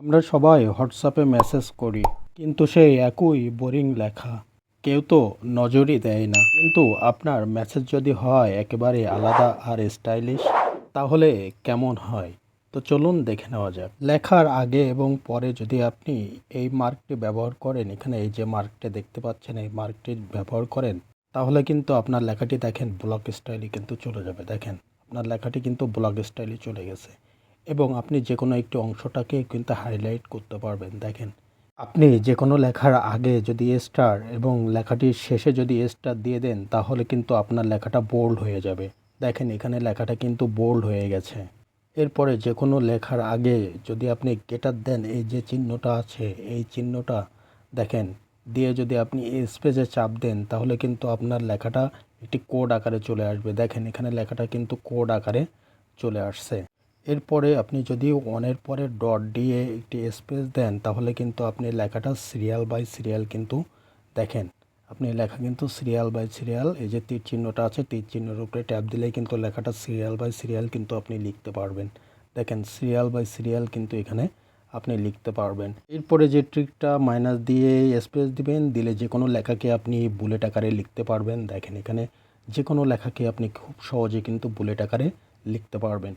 আমরা সবাই হোয়াটসঅ্যাপে মেসেজ করি, কিন্তু সেই একই বোরিং লেখা। কেউ তো নজরই দেয় না। কিন্তু আপনার মেসেজ যদি হয় একেবারে আলাদা আর স্টাইলিশ, তাহলে কেমন হয়? তো চলুন দেখে নেওয়া যাক। লেখার আগে এবং পরে যদি আপনি এই মার্কটি ব্যবহার করেন, এখানে এই যে মার্কটি দেখতে পাচ্ছেন, এই মার্কটি ব্যবহার করেন, তাহলে কিন্তু আপনার লেখাটি দেখেন ব্লক স্টাইলে কিন্তু চলে যাবে। দেখেন, আপনার লেখাটি কিন্তু ব্লক স্টাইলে চলে গেছে। এবং আপনি যে কোনো একটি অংশটাকে কিন্তু হাইলাইট করতে পারবেন। দেখেন, আপনি যে কোনো লেখার আগে যদি স্টার এবং লেখাটির শেষে যদি স্টার দিয়ে দেন, তাহলে কিন্তু আপনার লেখাটা বোল্ড হয়ে যাবে। দেখেন, এখানে লেখাটা কিন্তু বোল্ড হয়ে গেছে। এরপরে যে কোনো লেখার আগে যদি আপনি গেটার দেন, এই যে চিহ্নটা আছে, এই চিহ্নটা দেখেন, দিয়ে যদি আপনি স্পেসে চাপ দেন, তাহলে কিন্তু আপনার লেখাটা একটি কোড আকারে চলে আসবে। দেখেন, এখানে লেখাটা কিন্তু কোড আকারে চলে আসছে। এরপরে আপনি যদি ওয়ানের পরে ডট দিয়ে একটি স্পেস দেন, তাহলে কিন্তু আপনি লেখাটা সিরিয়াল বাই সিরিয়াল কিন্তু দেখেন। আপনি লেখা কিন্তু সিরিয়াল বাই সিরিয়াল এই যে তীর চিহ্নটা আছে, তীর চিহ্নের উপরে ট্যাপ দিলেই কিন্তু লেখাটা সিরিয়াল বাই সিরিয়াল কিন্তু আপনি লিখতে পারবেন। দেখেন সিরিয়াল বাই সিরিয়াল কিন্তু এখানে আপনি লিখতে পারবেন। এরপরে যে ট্রিকটা মাইনাস দিয়ে স্পেস দিবেন, দিলে যে কোনো লেখাকে আপনি বুলেট আকারে লিখতে পারবেন। দেখেন, এখানে যে কোনো লেখাকে আপনি খুব সহজে কিন্তু বুলেট আকারে লিখতে পারবেন।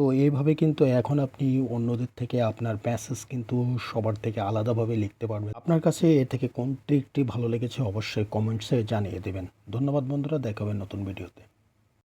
তো এইভাবে কিন্তু এখন আপনি অন্যদের থেকে আপনার প্যাসেজ কিন্তু সবার থেকে আলাদাভাবে লিখতে পারবেন। আপনার কাছে এ থেকে কোনটি একটি ভালো লেগেছে অবশ্যই কমেন্টসে জানিয়ে দেবেন। ধন্যবাদ বন্ধুরা দেখাবেন নতুন ভিডিওতে